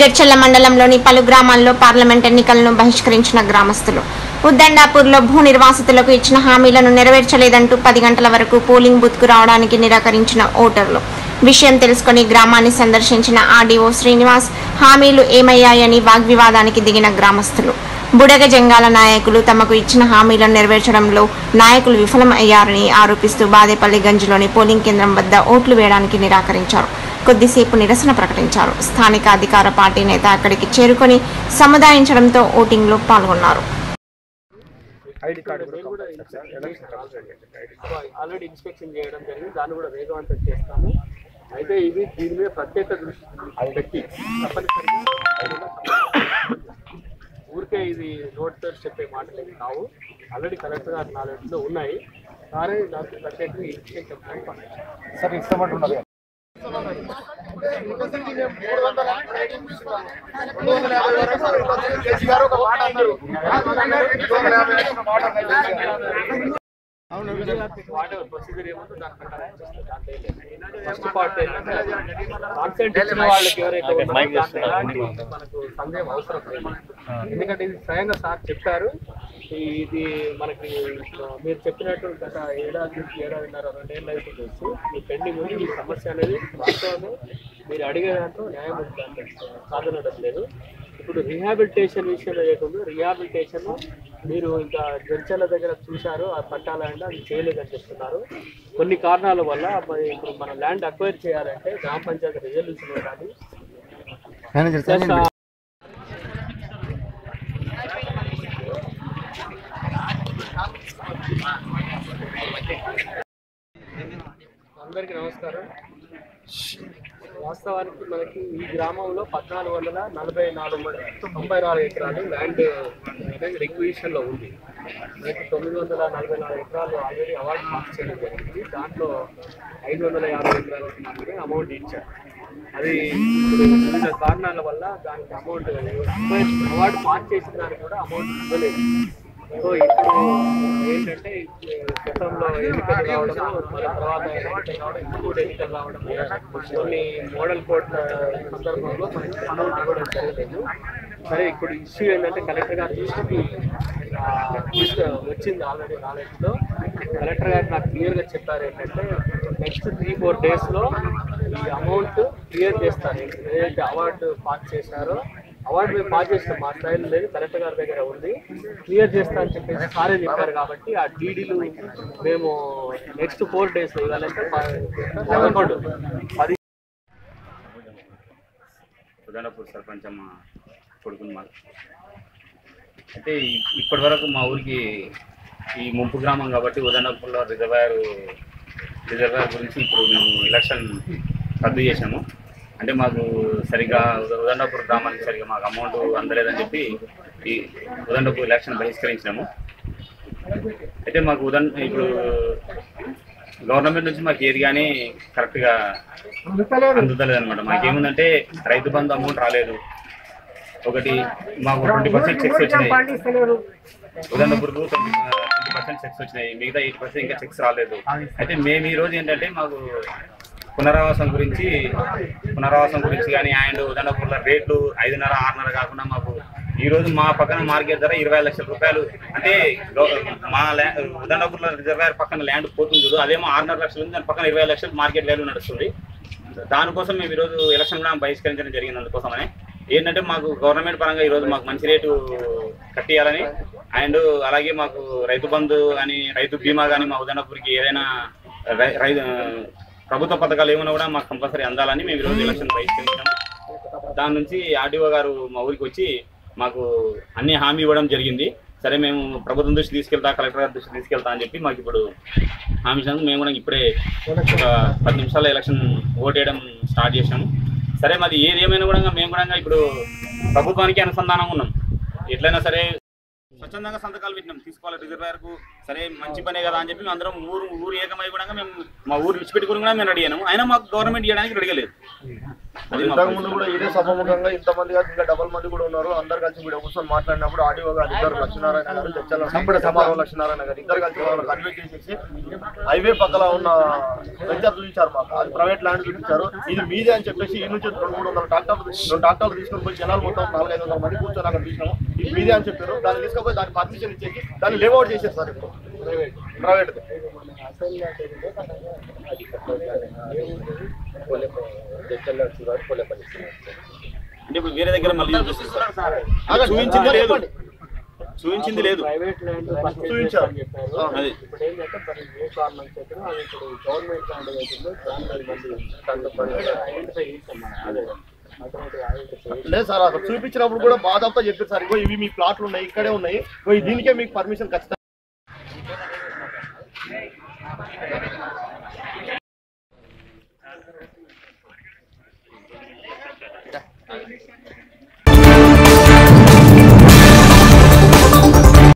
జడ్చల్ల మండలంలోని పలు గ్రామాల్లో పార్లమెంట్ ఎన్నికలను బహిష్కరించిన గ్రామస్తులు. ఉద్దండాపూర్లో భూ నిర్వాసితులకు ఇచ్చిన హామీలను నెరవేర్చలేదంటూ పది గంటల వరకు పోలింగ్ బూత్కు రావడానికి నిరాకరించిన ఓటర్లు. విషయం తెలుసుకుని గ్రామాన్ని సందర్శించిన ఆర్డీఓ శ్రీనివాస్ హామీలు ఏమయ్యాయని వాగ్వివాదానికి దిగిన గ్రామస్తులు. బుడగ జంగాల నాయకులు తమకు ఇచ్చిన హామీలను నెరవేర్చడంలో నాయకులు విఫలం అయ్యారని ఆరోపిస్తూ బాదేపల్లి గంజ్లోని పోలింగ్ కేంద్రం వద్ద ఓట్లు వేయడానికి నిరాకరించారు. కొద్దిసేపు నిరసన ప్రకటించారు. స్థానిక అధికార పార్టీ నేత అక్కడికి చేరుకొని సముదాయించడంతో ఓటింగ్లో పాల్గొన్నారు. ఐడి కార్డు కూడా ఆల్రెడీ ఇన్స్పెక్షన్ చేయడం జరిగింది. దాన్ని కూడా వేగవంతం చేస్తాము. అయితే ఇది దీని మీద ప్రత్యేక దృష్టి పెట్టి తప్పనిసరిగా ఊరికే ఇది నోట్తో చెప్పే మాటలు ఏమి కావు. ఆల్రెడీ కలెక్టర్ గారి నాలెడ్జ్లో ఉన్నాయి. కానీ దానికి ప్రత్యేకంగా ఇన్స్పెక్షన్ ఫస్ట్ పార్ట్ కాన్సెంట్ ఇచ్చిన వాళ్ళకి ఎవరైతే మనకు సందేహం అవసరం ఎందుకంటే ఇది స్వయంగా సార్ చెప్పారు ఇది మనకి మీరు చెప్పినట్టు గత ఏడాది నుంచి ఏడాదిన్నర రెండేళ్ళు అయితే తెలుసు మీ పెండింగ్ ఉంది ఈ సమస్య అనేది వాస్తవమే మీరు అడిగే దాంట్లో న్యాయం సాధనడం లేదు. ఇప్పుడు రిహాబిలిటేషన్ విషయంలో ఏముందో రిహాబిలిటేషన్ మీరు ఇంకా జడ్చల దగ్గర చూశారు ఆ పట్టాలంటే అది చేయలేదని చెప్తున్నారు. కొన్ని కారణాల వల్ల మరి ఇప్పుడు మన ల్యాండ్ అక్వైర్ చేయాలంటే గ్రామ పంచాయతీ రిజల్యూషన్ ఉండాలి. అందరికీ నమస్కారం. వాస్తవానికి మనకి ఈ గ్రామంలో పద్నాలుగు వందల నలభై నాలుగు తొంభై నాలుగు ఎకరాలు ల్యాండ్ అనేది లో ఉంది. మనకి తొమ్మిది వందల నలభై నాలుగు ఎకరాలు ఆల్రెడీ అవార్డు పాస్ చేయడం జరిగింది. దాంట్లో ఐదు వందల యాభై ఎకరాలకి మాత్రమే అమౌంట్ ఇచ్చారు. అది వివిధ కారణాల వల్ల దానికి అమౌంట్ అవార్డు పాస్ చేసిన దానికి కూడా అమౌంట్ ఇవ్వలేదు. సో ఇప్పుడు ఏంటంటే గతంలో ఎన్నికలు రావడం తర్వాత ఎన్నికలు రావడం ఎన్నికలు రావడం కొన్ని మోడల్ కోర్ట్ సందర్భంలో మనకి అమౌంట్ ఇవ్వడం జరగలేదు. సరే ఇప్పుడు ఇష్యూ ఏంటంటే కలెక్టర్ గారు దృష్టికి వచ్చింది ఆల్రెడీ నాలెడ్జ్లో. కలెక్టర్ గారు నాకు క్లియర్గా చెప్పారు ఏంటంటే నెక్స్ట్ త్రీ ఫోర్ డేస్లో ఈ అమౌంట్ క్లియర్ చేస్తారు. ఏదైతే అవార్డు పాస్ చేశారో అవార్డు మేము పాస్ చేసినాం మా స్థాయిలో లేదు. కలెక్టర్ గారి దగ్గర ఉంది. క్లియర్ చేస్తా అని చెప్పేసి సారే చెప్పారు కాబట్టి ఆ డీడీలు మేము నెక్స్ట్ ఫోర్ డేస్ ఇవ్వాలంటే పదకొండు పది ఉదయపూర్ సర్పంచ్ అమ్మ కొడుకుని మాకు. అయితే ఇప్పటి వరకు మా ఊరికి ఈ ముంపు గ్రామం కాబట్టి ఉదయపూర్లో రిజర్వాయర్ రిజర్వాయర్ గురించి ఇప్పుడు మేము ఎలక్షన్ రద్దు చేసాము అంటే మాకు సరిగ్గా ఉద- ఉదండపూర్ గ్రామానికి సరిగ్గా మాకు అమౌంట్ అందలేదని చెప్పి ఈ ఉదండపూర్ ఎలక్షన్ బహిష్కరించినాము. అయితే మాకు ఉదన్ ఇప్పుడు గవర్నమెంట్ నుంచి మాకు ఏది కానీ కరెక్ట్గా అందుతలేదు అనమాట మాకేముందంటే రైతు బంధు అమౌంట్ రాలేదు. ఒకటి మాకు ట్వంటీ పర్సెంట్ చెక్స్ వచ్చినాయి. ఉదాహరణకు ట్వంటీ ట్వంటీ పర్సెంట్ చెక్స్ వచ్చినాయి. మిగతా ఎయిట్ పర్సెంట్ ఇంకా చెక్స్ రాలేదు. అయితే మేము ఈ రోజు ఏంటంటే మాకు పునరావాసం గురించి పునరావాసం గురించి కానీ అండ్ ఉదాహరణపూర్ల రేట్లు ఐదున్నర ఆరున్నర కాకుండా మాకు ఈ రోజు మా పక్కన మార్కెట్ ధర ఇరవై లక్షల రూపాయలు. అంటే మా ఉదండపూర్ల రిజర్వేర్ పక్కన ల్యాండ్ పోతుంది చూడు అదేమో ఆరున్నర లక్షలు ఉంది దాని పక్కన ఇరవై లక్షలు మార్కెట్ వాల్యూ నడుస్తుంది. దానికోసం మేము ఈరోజు ఎలక్షన్ కూడా బహిష్కరించడం జరిగింది అందుకోసమని. ఏంటంటే మాకు గవర్నమెంట్ పరంగా ఈరోజు మాకు మంచి రేటు కట్టియాలని అండ్ అలాగే మాకు రైతు బంధు కానీ రైతు బీమా కానీ మా ఉదయనపూర్కి ఏదైనా రై- రై- ప్రభుత్వ పథకాలు ఏమైనా కూడా మాకు కంపల్సరీ అందాలని మేము ఈరోజు ఎలక్షన్ బహిష్కరించాము. దాని నుంచి ఆర్డీఓ గారు మా ఊరికి వచ్చి మాకు అన్ని హామీ ఇవ్వడం జరిగింది. సరే మేము ప్రభుత్వం దృష్టి తీసుకెళ్తా కలెక్టర్ గారి దృష్టి తీసుకెళ్తా అని చెప్పి మాకు ఇప్పుడు హామీ ఇచ్చినందుకు మేము కూడా ఇప్పుడే ఒక పది నిమిషాల ఎలక్షన్ ఓటేయడం స్టార్ట్ చేసాము సరే మరి ఏది ఏమైనా కూడా మేము కూడా ఇప్పుడు ప్రభుత్వానికి అనుసంధానం ఉన్నాం. ఎట్లయినా సరే స్వచ్ఛందంగా సంతకాలు పెట్టినాం. తీసుకోవాలి రిజర్వాయర్కు సరే మంచి పనే కదా అని చెప్పి మేము అందరం ఊరు ఊరు ఏకమై కూడా మేము మా ఊరు విడిచిపెట్టుకుని కూడా మేము రెడీ అయినాము. అయినా మాకు గవర్నమెంట్ ఇవ్వడానికి రెడీ లేదు. ఇంతకు ముందు కూడా ఇదే సభముఖంగా ఇంతమంది కాదు ఇంకా డబల్ మంది కూడా ఉన్నారు. అందరు కలిసి కూడా కూర్చొని మాట్లాడినప్పుడు ఆడియో గారు ఇద్దరు లక్ష్మీనారాయణ గారు చర్చల సమాధానం. లక్ష్మీనారాయణ గారు ఇద్దరు కలిసి వాళ్ళకి కన్వే చేసేసి హైవే పక్కల ఉన్న వెంచర్ చూపించారు మాకు. అది ప్రైవేట్ ల్యాండ్ చూపించారు. ఇది మీదే అని చెప్పేసి ఈ నుంచి రెండు మూడు వందల ట్రాక్టర్లు రెండు ట్రాక్టర్లు తీసుకొని పోయి జనాలు మొత్తం నాలుగైదు వందల మంది కూర్చొని అక్కడ చూసినాము. ఇది మీదే అని చెప్పారు. దాన్ని తీసుకపోయి దానికి పర్మిషన్ ఇచ్చేసి దాన్ని లేఅవుట్ చేసేది సార్ ఇప్పుడు. ప్రైవేట్ అంటే ఇప్పుడు వేరే దగ్గర మళ్ళీ చూపించింది లేదు. చూపించింది లేదు. ప్రైవేట్ ల్యాండ్ చూపించారు. చెప్పారు. అది. ఇప్పుడు ఏంటంటే మరి ఏ కారణం చెప్పినా అది ఇప్పుడు గవర్నమెంట్ ల్యాండ్ అవుతుందో దాని మంది కంటే ఐడెంటిఫై చేస్తాం మనం అదే ఆటోమేటిక్ ఐడెంటిఫై లేదు సార్ అసలు చూపించినప్పుడు కూడా బాధతో చెప్పారు సార్. ఇగో ఇవి మీ ప్లాట్లు ఉన్నాయి ఇక్కడే ఉన్నాయి. ఇగో దీనికే మీకు పర్మిషన్ ఖచ్చితంగా Thank you.